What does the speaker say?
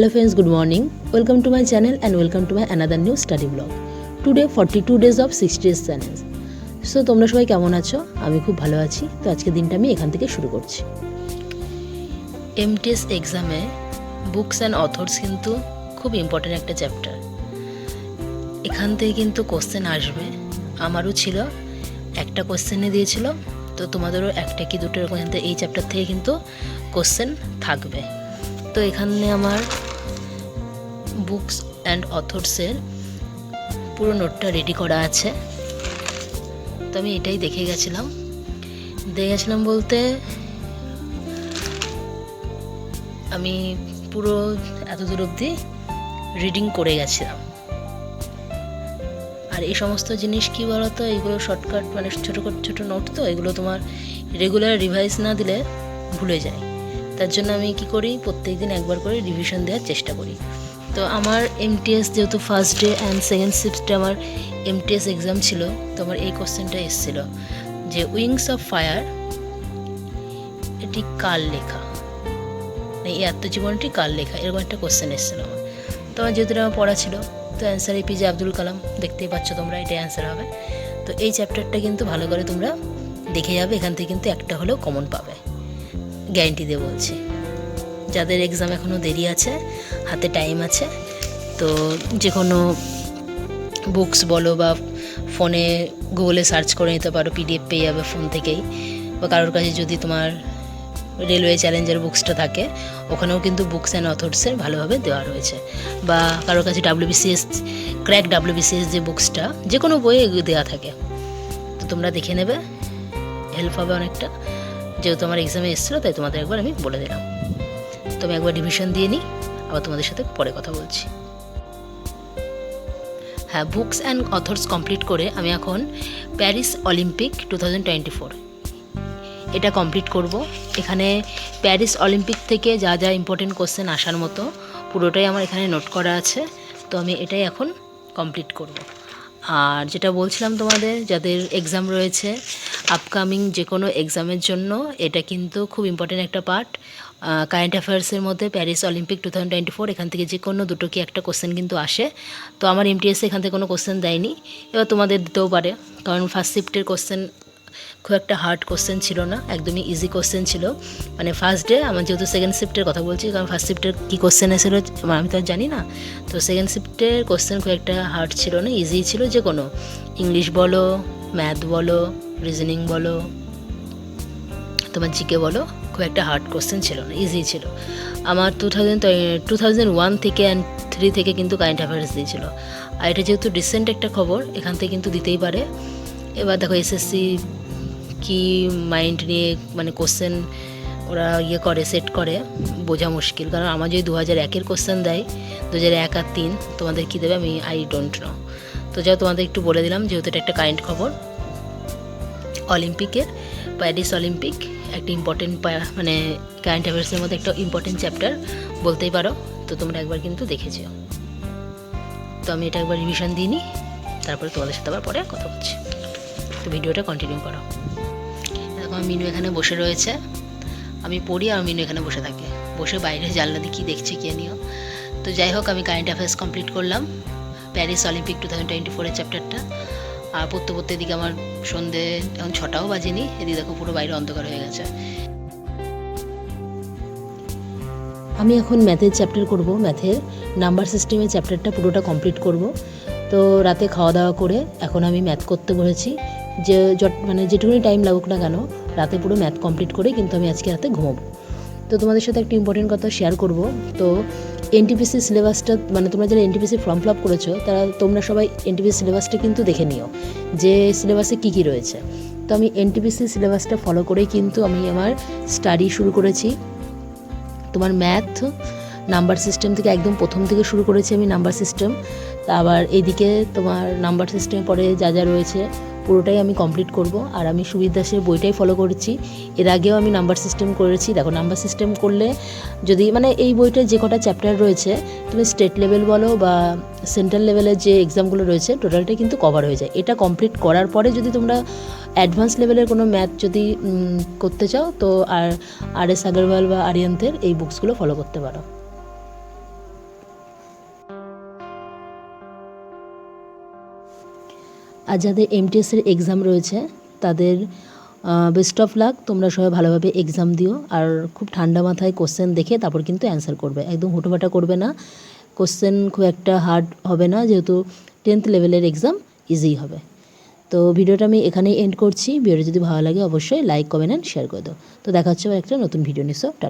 Hello friends, good morning. Welcome to my channel and welcome to my another new study vlog. Today 42 days of 60 days challenge. So তোমরা সবাই কেমন আছো? আমি খুব ভালো আছি। তো আজকে দিনটা আমি এখান থেকে শুরু করছি। এমটিএস এক্সামে বুকস অ্যান্ড অথর্স কিন্তু খুব ইম্পর্ট্যান্ট একটা চ্যাপ্টার এখান থেকে কিন্তু কোশ্চেন আসবে। আমারও ছিল একটা কোশ্চেনে দিয়েছিল। তো তোমাদেরও একটা কি দুটো এরকম এই চ্যাপ্টার থেকে কিন্তু কোশ্চেন থাকবে। তো এখানে আমার বুকস অ্যান্ড অথর্সের পুরো নোটটা রেডি করা আছে। তো আমি এটাই দেখে গেছিলাম। দেখে গেছিলাম বলতে, আমি পুরো এত দূর অবধি রিডিং করে গেছিলাম। আর এই সমস্ত জিনিস কি বলতো, এগুলো শর্টকাট মানে ছোটো ছোটো নোট তো, এগুলো তোমার রেগুলার রিভাইজ না দিলে ভুলে যায়। তার জন্য আমি কি করি প্রত্যেক দিন একবার করে রিভিশন দেওয়ার চেষ্টা করি। তো আমার এমটিএস যেহেতু ফার্স্ট ডে অ্যান্ড সেকেন্ড শিফটে আমার এমটিএস এক্সাম ছিল, তো আমার এই কোশ্চেনটা এসেছিল যে উইংস অফ ফায়ার এটি কার লেখা? মানে এই আত্মজীবনটি কার লেখা? এরকম একটা কোশ্চেন এসেছিল আমার। তো আমার যেহেতু আমার পড়া ছিল, তো অ্যান্সার এপিজে আব্দুল কালাম দেখতেই পাচ্ছ তোমরা এটাই অ্যান্সার হবে। তো এই চ্যাপ্টারটা কিন্তু ভালো করে তোমরা দেখে যাবে, এখান থেকে কিন্তু একটা হলেও কমন পাবে। গ্যারেন্টি দিয়ে বলছি। যাদের এক্সাম এখনও দেরি আছে, হাতে টাইম আছে, তো যে কোনো বুকস বলো বা ফোনে গুগলে সার্চ করে নিতে পারো পিডিএফ পেয়ে যাবে ফোন থেকেই। বা কারোর কাছে যদি তোমার রেলওয়ে চ্যালেঞ্জের বুকসটা থাকে, ওখানেও কিন্তু বুকস অ্যান্ড অথর্সের ভালোভাবে দেওয়া রয়েছে। বা কারোর কাছে ডাব্লিউবিসিএস ক্র্যাক ডাব্লিউবিসিএস যে বুকসটা যে কোনো বইয়ে দেওয়া থাকে। তো তোমরা দেখে নেবে হেল্প হবে অনেকটা। যেহেতু আমার এক্সামে এসেছিল, তাই তোমাদের একবার আমি বলে দিলাম। তো আমি একবার রিভিশন দিয়ে নিই, আবার তোমাদের সাথে পরে কথা বলছি। হ্যাঁ বুকস অ্যান্ড অথর্স কমপ্লিট করে আমি এখন Paris Olympic two thousand twenty four. এটা কমপ্লিট করব। এখানে প্যারিস অলিম্পিক থেকে যা যা ইম্পর্টেন্ট কোশ্চেন আসার মতো, পুরোটাই আমার এখানে নোট করা আছে। তো আমি এটাই এখন কমপ্লিট করব। আর যেটা বলছিলাম তোমাদের, যাদের এক্সাম রয়েছে আপকামিং যে কোনো এক্সামের জন্য, এটা কিন্তু খুব ইম্পর্টেন্ট একটা পার্ট কারেন্ট অ্যাফেয়ার্সের মধ্যে Paris Olympic two thousand twenty four এখান থেকে যে কোনো দুটো কি একটা কোশ্চেন কিন্তু আসে। তো আমার এমটিএসে এখান থেকে কোনো কোশ্চেন দেয়নি। এবার তোমাদের দিতেও পারে, কারণ ফার্স্ট শিফটের কোশ্চেন খুব একটা হার্ড কোশ্চেন ছিল না, একদমই ইজি কোশ্চেন ছিল। মানে ফার্স্ট ডে আমার যেহেতু সেকেন্ড শিফটের কথা বলছি, কারণ ফার্স্ট শিফটের কী কোশ্চেন এসেছিল আমি তো জানি না। তো সেকেন্ড শিফটের কোশ্চেন খুব একটা হার্ড ছিল না ইজি ছিল যে কোনো। ইংলিশ বলো ম্যাথ বলো রিজনিং বলো, তোমার জিকে বলো। খুব একটা হার্ড কোশ্চেন ছিল না ইজি ছিল। আমার two thousand two thousand one থেকে অ্যান্ড থ্রি থেকে কিন্তু কারেন্ট অ্যাফেয়ার্স দিয়েছিল। আর এটা যেহেতু রিসেন্ট একটা খবর, এখান থেকে কিন্তু দিতেই পারে। এবার দেখো এসএসসি কি মাইন্ড নিয়ে মানে কোশ্চেন ওরা ইয়ে করে সেট করে, বোঝা মুশকিল। কারণ আমার যদি দু হাজার একের কোশ্চেন দেয় দু হাজার এক আর তিন, তোমাদের কী দেবে? আমি আই ডোন্ট নো তো যাও তোমাদের একটু বলে দিলাম, যেহেতু এটা একটা কারেন্ট খবর। অলিম্পিকের প্যারিস অলিম্পিক একটা ইম্পর্টেন্ট মানে কারেন্ট অ্যাফেয়ার্সের মধ্যে একটা ইম্পর্টেন্ট চ্যাপ্টার বলতেই পারো। তো তোমরা একবার কিন্তু দেখেছ তো আমি এটা একবার রিভিশন দিই নি তারপরে তোমাদের সাথে আবার পরে কথা বলছি। তো ভিডিওটা কন্টিনিউ করো। এরকম মিনু এখানে বসে রয়েছে। আমি পড়ি আর মিনু এখানে বসে থাকে। বসে বাইরে জানলা দিয়ে কী দেখছে কে নিও তো যাই হোক, আমি কারেন্ট অ্যাফেয়ার্স কমপ্লিট করলাম। Paris Olympic two thousand twenty ফোরের চ্যাপ্টারটা আর পড়তে পড়তে এদিকে আমার সন্ধে এখন ছটাও বাজেনি। এদিকে দেখো পুরো বাইরে অন্ধকার হয়ে গেছে। আমি এখন ম্যাথের চ্যাপ্টার করব। ম্যাথের নাম্বার সিস্টেমের চ্যাপ্টারটা পুরোটা কমপ্লিট করব। তো রাতে খাওয়া দাওয়া করে এখন আমি ম্যাথ করতে বসেছি যে মানে যেটুকুনি টাইম লাগুক না কেন, রাতে পুরো ম্যাথ কমপ্লিট করে কিন্তু আমি আজকে রাতে ঘুমাবো। তো তোমাদের সাথে একটা ইম্পর্টেন্ট কথা শেয়ার করব। তো এনটিপিসি সিলেবাসটা মানে তোমরা যারা এনটিপিসি ফর্ম ফিল আপ করেছ, তারা তোমরা সবাই এনটিপিসি সিলেবাসটা কিন্তু দেখে নিও যে সিলেবাসে কী কী রয়েছে। তো আমি এনটিপিসি সিলেবাসটা ফলো করেই কিন্তু আমি আমার স্টাডি শুরু করেছি। তোমার ম্যাথ নাম্বার সিস্টেম থেকে একদম প্রথম থেকে শুরু করেছি আমি নাম্বার সিস্টেম। তা আবার এইদিকে তোমার নাম্বার সিস্টেমে পরে যা যা রয়েছে, পুরোটাই আমি কমপ্লিট করব। আর আমি সুবির দাসের বইটাই ফলো করেছি। এর আগেও আমি নাম্বার সিস্টেম করেছি। দেখো, নাম্বার সিস্টেম করলে যদি মানে এই বইটায় যে কটা চ্যাপ্টার রয়েছে, তুমি স্টেট লেভেল বলো বা সেন্ট্রাল লেভেলের যে এক্সামগুলো রয়েছে টোটালটাই কিন্তু কভার হয়ে যায়। এটা কমপ্লিট করার পরে যদি তোমরা অ্যাডভান্স লেভেলের কোনো ম্যাথ যদি করতে চাও, তো আর আর এস আগরওয়াল বা আরিয়ান্তের এই বুকসগুলো ফলো করতে পারো। আর যাদের এমটিএসের এক্সাম রয়েছে, তাদের বেস্ট অফ লাক তোমরা সবাই ভালোভাবে এক্সাম দিও। আর খুব ঠান্ডা মাথায় কোশ্চেন দেখে তারপর কিন্তু অ্যান্সার করবে। একদম হুটোপাটা করবে না। কোশ্চেন খুব একটা হার্ড হবে না, যেহেতু টেন্থ লেভেলের এক্সাম ইজি হবে। তো ভিডিওটা আমি এখানেই এন্ড করছি। ভিডিওটা যদি ভালো লাগে অবশ্যই লাইক কমেন্ট অ্যান্ড শেয়ার করে দাও। তো দেখা হচ্ছে একটা নতুন ভিডিও নিশ্চয় টাটা।